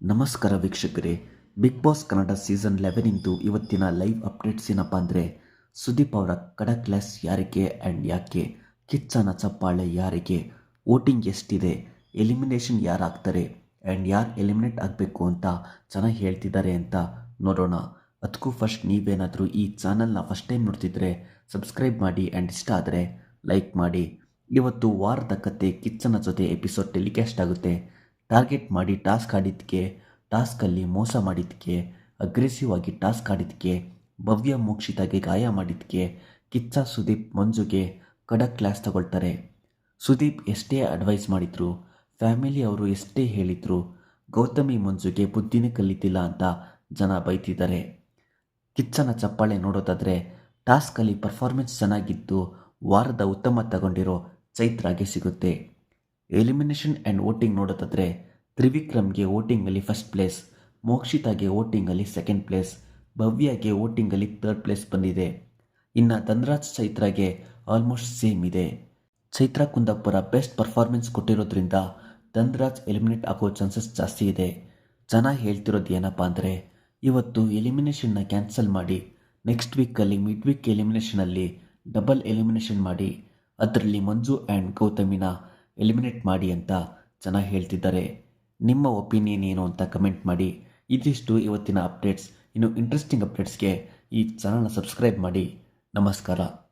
ನಮಸ್ಕಾರ ವೀಕ್ಷಕರೇ big boss Kannada season ಲೆವೆನಿಂದು ಇವತ್ತಿನ ಲೈವ್ ಅಪ್ಡೇಟ್ಸ್ ಏನಪ್ಪ ಅಂದರೆ, ಸುದೀಪ್ ಅವರ ಕಡಕ್ ಕ್ಲಾಸ್ ಯಾರಿಗೆ ಆ್ಯಂಡ್ ಯಾಕೆ, ಕಿಚ್ಚನ ಚಪ್ಪಾಳೆ ಯಾರಿಗೆ ವೋಟಿಂಗ್ ಎಷ್ಟಿದೆ ಎಲಿಮಿನೇಷನ್ ಯಾರಾಗ್ತಾರೆ ಆ್ಯಂಡ್ ಯಾರು ಎಲಿಮಿನೇಟ್ ಆಗಬೇಕು ಅಂತ ಚೆನ್ನಾಗಿ ಹೇಳ್ತಿದ್ದಾರೆ ಅಂತ ನೋಡೋಣ. ಅದಕ್ಕೂ ಫಸ್ಟ್ ನೀವೇನಾದರೂ ಈ ಚಾನಲ್ನ ಫಸ್ಟ್ ಟೈಮ್ ನೋಡ್ತಿದ್ರೆ ಸಬ್ಸ್ಕ್ರೈಬ್ ಮಾಡಿ ಆ್ಯಂಡ್ ಇಷ್ಟ ಆದರೆ ಲೈಕ್ ಮಾಡಿ. ಇವತ್ತು ವಾರದ ಕತೆ ಕಿಚ್ಚನ ಜೊತೆ ಎಪಿಸೋಡ್ ಟೆಲಿಕಾಸ್ಟ್ ಆಗುತ್ತೆ. ಟಾರ್ಗೆಟ್ ಮಾಡಿ ಟಾಸ್ಕ್ ಆಡಿದ್ದಕ್ಕೆ ಟಾಸ್ಕಲ್ಲಿ ಮೋಸ ಮಾಡಿದ್ದಕ್ಕೆ ಅಗ್ರೆಸಿವ್ ಆಗಿ ಟಾಸ್ಕ್ ಆಡಿದ್ದಕ್ಕೆ ಭವ್ಯ ಮೋಕ್ಷಿತಾಗೆ ಗಾಯ ಮಾಡಿದ್ದಕ್ಕೆ ಕಿಚ್ಚ ಸುದೀಪ್ ಮಂಜುಗೆ ಖಡಕ್ ಕ್ಲಾಸ್ ತಗೊಳ್ತಾರೆ. ಸುದೀಪ್ ಎಷ್ಟೇ ಅಡ್ವೈಸ್ ಮಾಡಿದ್ರು ಫ್ಯಾಮಿಲಿ ಅವರು ಎಷ್ಟೇ ಹೇಳಿದ್ರು, ಗೌತಮಿ ಮಂಜುಗೆ ಬುದ್ಧಿನೇ ಕಲಿತಿಲ್ಲ ಅಂತ ಜನ ಬೈತಿದ್ದಾರೆ. ಕಿಚ್ಚನ ಚಪ್ಪಾಳೆ ನೋಡೋದಾದರೆ ಟಾಸ್ಕಲ್ಲಿ ಪರ್ಫಾರ್ಮೆನ್ಸ್ ಚೆನ್ನಾಗಿದ್ದು ವಾರದ ಉತ್ತಮ ತಗೊಂಡಿರೋ ಚೈತ್ರಾಗೆ ಸಿಗುತ್ತೆ. ಎಲಿಮಿನೇಷನ್ ಆ್ಯಂಡ್ ವೋಟಿಂಗ್ ನೋಡೋದಾದರೆ ತ್ರಿವಿಕ್ರಮ್ಗೆ ವೋಟಿಂಗಲ್ಲಿ ಫಸ್ಟ್ ಪ್ಲೇಸ್ ಮೋಕ್ಷಿತಾಗೆ ವೋಟಿಂಗಲ್ಲಿ ಸೆಕೆಂಡ್ ಪ್ಲೇಸ್ ಭವ್ಯಗೆ ವೋಟಿಂಗಲ್ಲಿ ಥರ್ಡ್ ಪ್ಲೇಸ್ ಬಂದಿದೆ. ಇನ್ನು ಧನ್ರಾಜ್ ಚೈತ್ರಾಗೆ ಆಲ್ಮೋಸ್ಟ್ ಸೇಮ್ ಇದೆ. ಚೈತ್ರ ಕುಂದಾಪುರ ಬೆಸ್ಟ್ ಪರ್ಫಾರ್ಮೆನ್ಸ್ ಕೊಟ್ಟಿರೋದ್ರಿಂದ ಧನ್ರಾಜ್ ಎಲಿಮಿನೇಟ್ ಆಗೋ ಚಾನ್ಸಸ್ ಜಾಸ್ತಿ ಇದೆ. ಜನ ಹೇಳ್ತಿರೋದು ಏನಪ್ಪ ಅಂದರೆ, ಇವತ್ತು ಎಲಿಮಿನೇಷನ್ನ ಕ್ಯಾನ್ಸಲ್ ಮಾಡಿ ನೆಕ್ಸ್ಟ್ ವೀಕಲ್ಲಿ ಮಿಡ್ ವೀಕ್ ಎಲಿಮಿನೇಷನಲ್ಲಿ ಡಬಲ್ ಎಲಿಮಿನೇಷನ್ ಮಾಡಿ, ಅದರಲ್ಲಿ ಮಂಜು ಆ್ಯಂಡ್ ಗೌತಮಿನ ಎಲಿಮಿನೇಟ್ ಮಾಡಿ ಅಂತ ಜನ ಹೇಳ್ತಿದ್ದಾರೆ. ನಿಮ್ಮ ಒಪಿನಿಯನ್ ಏನು ಅಂತ ಕಮೆಂಟ್ ಮಾಡಿ. ಇದಿಷ್ಟು ಇವತ್ತಿನ ಅಪ್ಡೇಟ್ಸ್. ಇನ್ನು ಇಂಟ್ರೆಸ್ಟಿಂಗ್ ಅಪ್ಡೇಟ್ಸ್ಗೆ ಈ ಚಾನಲ್ನ ಸಬ್ಸ್ಕ್ರೈಬ್ ಮಾಡಿ. ನಮಸ್ಕಾರ.